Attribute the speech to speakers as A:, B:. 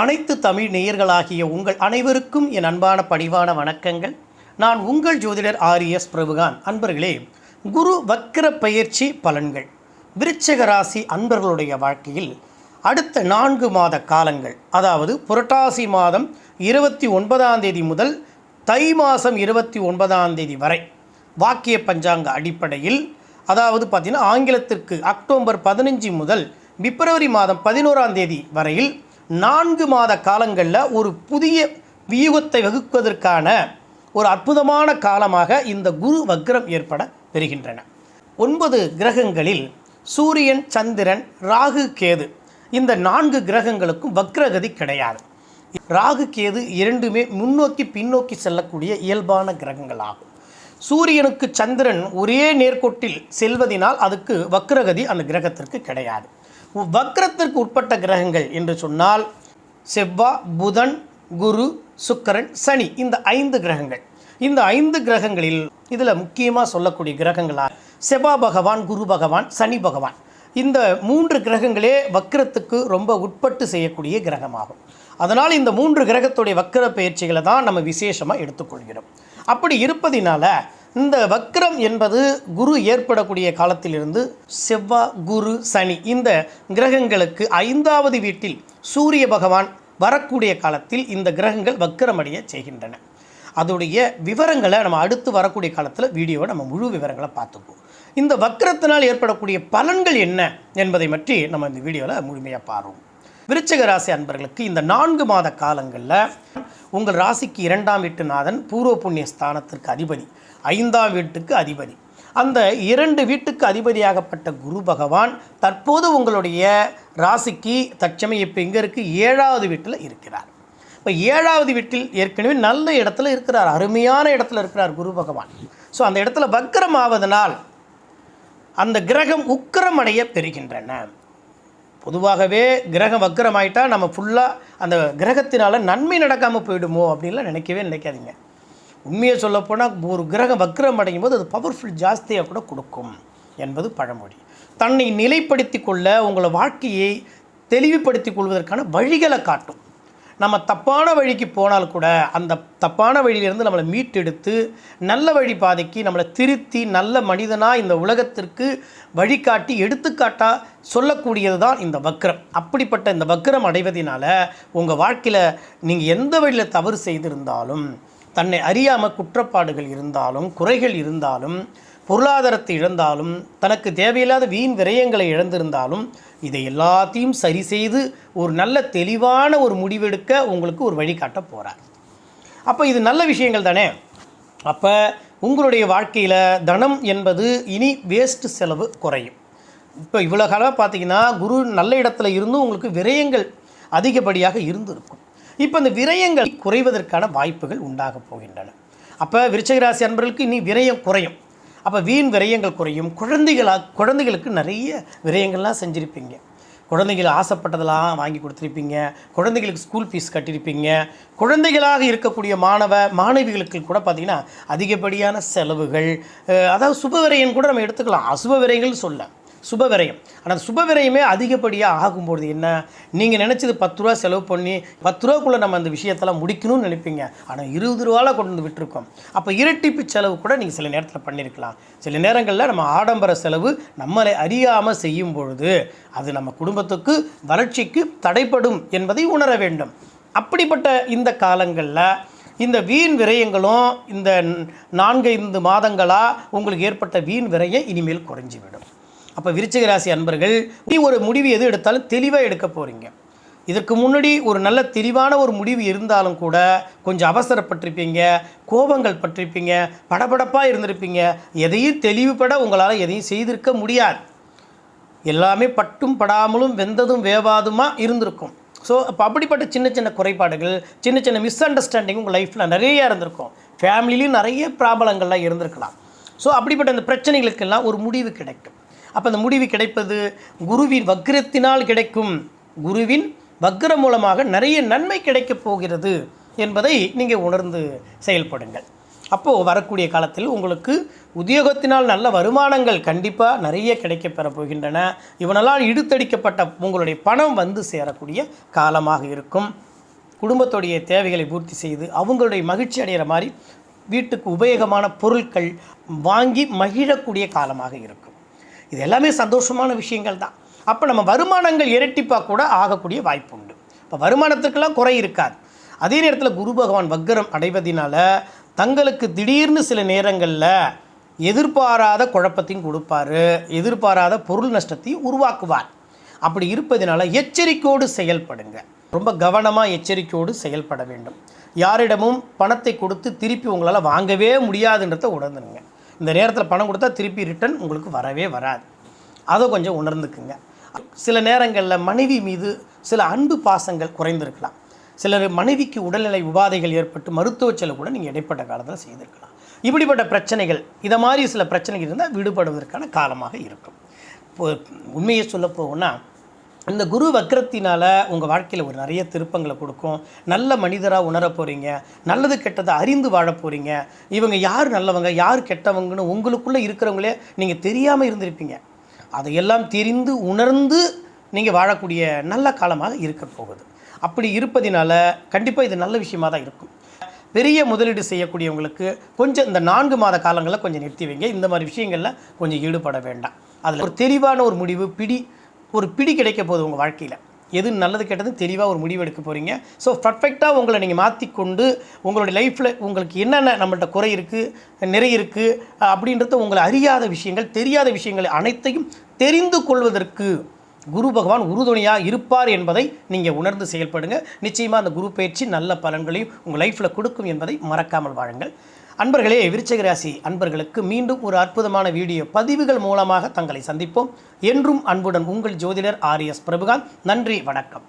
A: அனைத்து தமிழ் நேயர்களாகிய உங்கள் அனைவருக்கும் என் அன்பான பணிவான வணக்கங்கள். நான் உங்கள் ஜோதிடர் ஆர்எஸ் பிரபுகான். அன்பர்களே குரு வக்கிர பயிற்சி பலன்கள். விருச்சக ராசி அன்பர்களுடைய வாழ்க்கையில் அடுத்த நான்கு மாத காலங்கள் அதாவது புரட்டாசி மாதம் இருபத்தி ஒன்பதாம் தேதி முதல் தை மாதம் இருபத்தி ஒன்பதாம் தேதி வரை வாக்கிய பஞ்சாங்க அடிப்படையில் அதாவது பார்த்திங்கன்னா ஆங்கிலத்திற்கு அக்டோபர் பதினஞ்சு முதல் பிப்ரவரி மாதம் பதினோராம் தேதி வரையில் நான்கு மாத காலங்களில் ஒரு புதிய வியூகத்தை வகுப்பதற்கான ஒரு அற்புதமான காலமாக இந்த குரு வக்ரம் ஏற்பட பெறுகின்றன. ஒன்பது கிரகங்களில் சூரியன் சந்திரன் ராகு கேது இந்த நான்கு கிரகங்களுக்கும் வக்ரகதி கிடையாது. ராகு கேது இரண்டுமே முன்னோக்கி பின்னோக்கி செல்லக்கூடிய இயல்பான கிரகங்கள் ஆகும் சூரியனுக்கு சந்திரன் ஒரே நேர்கோட்டில் செல்வதினால் அதுக்கு வக்ரகதி அந்த கிரகத்திற்கு கிடையாது. வக்ரத்திற்கு உட்பட்ட கிரகங்கள் என்று சொன்னால் செவ்வாய் புதன் குரு சுக்கரன் சனி இந்த ஐந்து கிரகங்கள். இந்த ஐந்து கிரகங்களில் இதில் முக்கியமாக சொல்லக்கூடிய கிரகங்களாக செவ்வாய் பகவான் குரு பகவான் சனி பகவான். இந்த மூன்று கிரகங்களே வக்ரத்துக்கு ரொம்ப உட்பட்டு செய்யக்கூடிய கிரகமாகும். அதனால் இந்த மூன்று கிரகத்துடைய வக்ர பயிற்சிகளை தான் நம்ம விசேஷமாக எடுத்துக்கொள்கிறோம். அப்படி இருப்பதினால இந்த வக்ரம் என்பது குரு ஏற்படக்கூடிய காலத்திலிருந்து செவ்வாய் குரு சனி இந்த கிரகங்களுக்கு ஐந்தாவது வீட்டில் சூரிய பகவான் வரக்கூடிய காலத்தில் இந்த கிரகங்கள் வக்கரமடைய செய்கின்றன. அதோடைய விவரங்களை நம்ம அடுத்து வரக்கூடிய காலத்தில் வீடியோவை நம்ம முழு விவரங்களை பார்த்துப்போம். இந்த வக்கரத்தினால் ஏற்படக்கூடிய பலன்கள் என்ன என்பதை பற்றி நம்ம இந்த வீடியோவில் முழுமையாக பாருவோம். விருச்சக ராசி அன்பர்களுக்கு இந்த நான்கு மாத காலங்களில் உங்கள் ராசிக்கு இரண்டாம் வீட்டு நாதன் பூர்வ புண்ணிய ஸ்தானத்திற்கு அதிபதி. ஐந்தாம் வீட்டுக்கு அதிபதி. அந்த இரண்டு வீட்டுக்கு அதிபதியாகப்பட்ட குரு பகவான் தற்போது உங்களுடைய ராசிக்கு தற்சமயம் இப்போ இங்கே இருக்குது ஏழாவது வீட்டில் இருக்கிறார். இப்போ ஏழாவது வீட்டில் ஏற்கனவே நல்ல இடத்துல இருக்கிறார் அருமையான இடத்துல இருக்கிறார் குரு பகவான். ஸோ அந்த இடத்துல வக்கரம் ஆவதனால் அந்த கிரகம் உக்கிரம் அடைய பெறுகின்றன. பொதுவாகவே கிரகம் வக்கரமாயிட்டா நம்ம ஃபுல்லாக அந்த கிரகத்தினால் நன்மை நடக்காமல் போயிடுமோ அப்படின்லாம் நினைக்கவே நினைக்காதீங்க. உண்மையை சொல்லப்போனால் ஒரு கிரகம் வக்ரம் அடையும் போது அது பவர்ஃபுல் ஜாஸ்தியாக கூட கொடுக்கும் என்பது பழமொழி. தன்னை நிலைப்படுத்தி கொள்ள உங்களை வாழ்க்கையை தெளிவுபடுத்தி கொள்வதற்கான வழிகளை காட்டும். நம்ம தப்பான வழிக்கு போனால் கூட அந்த தப்பான வழியிலிருந்து நம்மளை மீட்டெடுத்து நல்ல வழி பாதைக்கு நம்மளை திருத்தி நல்ல மனிதனாக இந்த உலகத்திற்கு வழிகாட்டி எடுத்துக்காட்டாக சொல்லக்கூடியது தான் இந்த வக்ரம். அப்படிப்பட்ட இந்த வக்ரம் அடைவதனால உங்கள் வாழ்க்கையில் நீங்கள் எந்த வழியில் தவறு செய்திருந்தாலும் தன்னை அறியாமல் குற்றப்பாடுகள் இருந்தாலும் குறைகள் இருந்தாலும் பொருளாதாரத்தை இழந்தாலும் தனக்கு தேவையில்லாத வீண் விரயங்களை இழந்திருந்தாலும் இதை எல்லாத்தையும் சரி செய்து ஒரு நல்ல தெளிவான ஒரு முடிவெடுக்க உங்களுக்கு ஒரு வழிகாட்ட போகிறார் அப்போ இது நல்ல விஷயங்கள் தானே? அப்போ உங்களுடைய வாழ்க்கையில் தனம் என்பது இனி வேஸ்ட் செலவு குறையும். இப்போ இவ்வளோ காலமாக பார்த்தீங்கன்னா குரு நல்ல இடத்துல இருந்தும் உங்களுக்கு விரயங்கள் அதிகப்படியாக இருந்திருக்கும். இப்போ இந்த விரயங்கள் குறைவதற்கான வாய்ப்புகள் உண்டாக போகின்றன. அப்போ விருச்சகராசி அன்பர்களுக்கு இனி விரயம் குறையும். அப்போ வீண் விரயங்கள் குறையும். குழந்தைகளா குழந்தைகளுக்கு நிறைய விரயங்கள்லாம் செஞ்சுருப்பீங்க. குழந்தைகள் ஆசைப்பட்டதெல்லாம் வாங்கி கொடுத்துருப்பீங்க. குழந்தைகளுக்கு ஸ்கூல் ஃபீஸ் கட்டியிருப்பீங்க. குழந்தைகளாக இருக்கக்கூடிய மாணவ மாணவிகளுக்கு கூட பார்த்திங்கன்னா அதிகப்படியான செலவுகள் அதாவது சுப விரயம் கூட நம்ம எடுத்துக்கலாம். அசுப விரயங்கள் சொல்ல. சுப விரயம் ஆனால் சுபவிரயமே சுப அதிகப்படியாக ஆகும்பொழுது என்ன? நீங்கள் நினச்சது பத்து ரூபா செலவு பண்ணி பத்து ரூபாக்குள்ளே நம்ம அந்த விஷயத்தெல்லாம் முடிக்கணும்னு நினைப்பீங்க. ஆனால் இருபது ரூபாவில் கொண்டு வந்து விட்டுருக்கோம். அப்போ இரட்டிப்பு செலவு கூட நீங்கள் சில நேரத்தில் பண்ணியிருக்கலாம் சில நேரங்களில் நம்ம ஆடம்பர செலவு நம்மளை அறியாமல் செய்யும் பொழுது அது நம்ம குடும்பத்துக்கு வளர்ச்சிக்கு தடைப்படும் என்பதை உணர வேண்டும். அப்படிப்பட்ட இந்த காலங்களில் இந்த வீண் விரயங்களும் இந்த நான்கைந்து மாதங்களாக உங்களுக்கு ஏற்பட்ட வீண் விரயம் இனிமேல் குறைஞ்சிவிடும். அப்போ விருச்சிக ராசி அன்பர்கள் நீ ஒரு முடிவு எது எடுத்தாலும் தெளிவாக எடுக்க போகிறீங்க இதற்கு முன்னாடி ஒரு நல்ல தெளிவான ஒரு முடிவு இருந்தாலும் கூட கொஞ்சம் அவசரப்பட்டிருப்பீங்க கோபங்கள் பட்டிருப்பீங்க படபடப்பாக இருந்திருப்பீங்க. எதையும் தெளிவுபட உங்களால் எதையும் செய்திருக்க முடியாது. எல்லாமே பட்டும் படாமலும் வெந்ததும் வேவாதுமா இருந்திருக்கும். ஸோ அப்போ அப்படிப்பட்ட சின்ன சின்ன குறைபாடுகள் சின்ன சின்ன மிஸ் அண்டர்ஸ்டாண்டிங் உங்கள் லைஃப்பில் நிறைய இருந்திருக்கும். ஃபேமிலிலையும் நிறைய ப்ராப்ளங்கள்லாம் இருந்திருக்கலாம். ஸோ அப்படிப்பட்ட அந்த பிரச்சனைகளுக்கெல்லாம் ஒரு முடிவு கிடைக்கும். அப்போ அந்த முடிவு கிடைப்பது? குருவின் வக்ரத்தினால் கிடைக்கும். குருவின் வக்ரம் மூலமாக நிறைய நன்மை கிடைக்கப் போகிறது என்பதை நீங்கள் உணர்ந்து செயல்படுங்கள். அப்போது வரக்கூடிய காலத்தில் உங்களுக்கு உத்தியோகத்தினால் நல்ல வருமானங்கள் கண்டிப்பாக நிறைய கிடைக்கப்பெற போகின்றன. இவனால் இடுத்தடிக்கப்பட்ட உங்களுடைய பணம் வந்து சேரக்கூடிய காலமாக இருக்கும். குடும்பத்துடைய தேவைகளை பூர்த்தி செய்து அவங்களுடைய மகிழ்ச்சி அடைகிற மாதிரி வீட்டுக்கு உபயோகமான பொருட்கள் வாங்கி மகிழக்கூடிய காலமாக இருக்கும். இது எல்லாமே சந்தோஷமான விஷயங்கள் தான். அப்போ நம்ம வருமானங்கள் இரட்டிப்பாக கூட ஆகக்கூடிய வாய்ப்பு உண்டு இப்போ வருமானத்துக்கெல்லாம் குறை இருக்காது. அதே நேரத்தில் குரு பகவான் வக்கரம் அடைவதினால தங்களுக்கு திடீர்னு சில நேரங்களில் எதிர்பாராத குழப்பத்தையும் கொடுப்பாரு. எதிர்பாராத பொருள் நஷ்டத்தையும் உருவாக்குவார். அப்படி இருப்பதினால எச்சரிக்கையோடு செயல்படுங்க. ரொம்ப கவனமாக எச்சரிக்கையோடு செயல்பட வேண்டும். யாரிடமும் பணத்தை கொடுத்து திருப்பி உங்களால் வாங்கவே முடியாதுன்றத உணர்ந்துருங்க. இந்த நேரத்தில் பணம் கொடுத்தா திருப்பி ரிட்டர்ன் உங்களுக்கு வரவே வராது. அதை கொஞ்சம் உணர்ந்துக்குங்க. சில நேரங்களில் மனைவி மீது சில அன்பு பாசங்கள் குறைந்திருக்கலாம். சிலர் மனைவிக்கு உடல்நிலை உபாதைகள் ஏற்பட்டு மருத்துவ செலவு கூட நீங்கள் இடைப்பட்ட காலத்தில் செய்திருக்கலாம். இப்படிப்பட்ட பிரச்சனைகள் இதை மாதிரி சில பிரச்சனைகள் இருந்தால் விடுபடுவதற்கான காலமாக இருக்கும். இப்போ உண்மையை சொல்ல போகணும்னா இந்த குரு வக்கரத்தினால் உங்கள் வாழ்க்கையில் ஒரு நிறைய திருப்பங்களை கொடுக்கும். நல்ல மனிதராக உணர போகிறீங்க நல்லது கெட்டதை அறிந்து வாழ போகிறீங்க இவங்க யார் நல்லவங்க யார் கெட்டவங்கன்னு உங்களுக்குள்ளே இருக்கிறவங்களே நீங்கள் தெரியாமல் இருந்திருப்பீங்க. அதையெல்லாம் தெரிந்து உணர்ந்து நீங்கள் வாழக்கூடிய நல்ல காலமாக இருக்க போகுது. அப்படி இருப்பதினால கண்டிப்பாக இது நல்ல விஷயமாக தான் இருக்கும். பெரிய முதலீடு செய்யக்கூடியவங்களுக்கு கொஞ்சம் இந்த நான்கு மாத காலங்களில் கொஞ்சம் நிறுத்தி வைங்க. இந்த மாதிரி விஷயங்களில் கொஞ்சம் ஈடுபட வேண்டாம். அதில் ஒரு தெளிவான ஒரு முடிவு பிடி ஒரு பிடி கிடைக்க போகுது உங்கள் வாழ்க்கையில். எது நல்லது கெட்டது தெளிவாக ஒரு முடிவு எடுக்க போகிறீங்க ஸோ பர்ஃபெக்டாக உங்களை நீங்கள் மாற்றிக்கொண்டு உங்களுடைய லைஃப்பில் உங்களுக்கு என்னென்ன நம்மள்ட்ட குறை இருக்குது நிறை இருக்குது அப்படின்றத உங்களை அறியாத விஷயங்கள் தெரியாத விஷயங்கள் அனைத்தையும் தெரிந்து கொள்வதற்கு குரு பகவான் உறுதுணையாக இருப்பார் என்பதை நீங்கள் உணர்ந்து செயல்படுங்க. நிச்சயமாக அந்த குரு பயிற்சி நல்ல பலன்களையும் உங்கள் லைஃப்பில் கொடுக்கும் என்பதை மறக்காமல் வாழுங்கள். அன்பர்களே விருச்சகராசி அன்பர்களுக்கு மீண்டும் ஒரு அற்புதமான வீடியோ பதிவுகள் மூலமாக தங்களை சந்திப்போம். என்றும் அன்புடன் உங்கள் ஜோதிடர் ஆர் எஸ் பிரபுகாந்த். நன்றி வணக்கம்.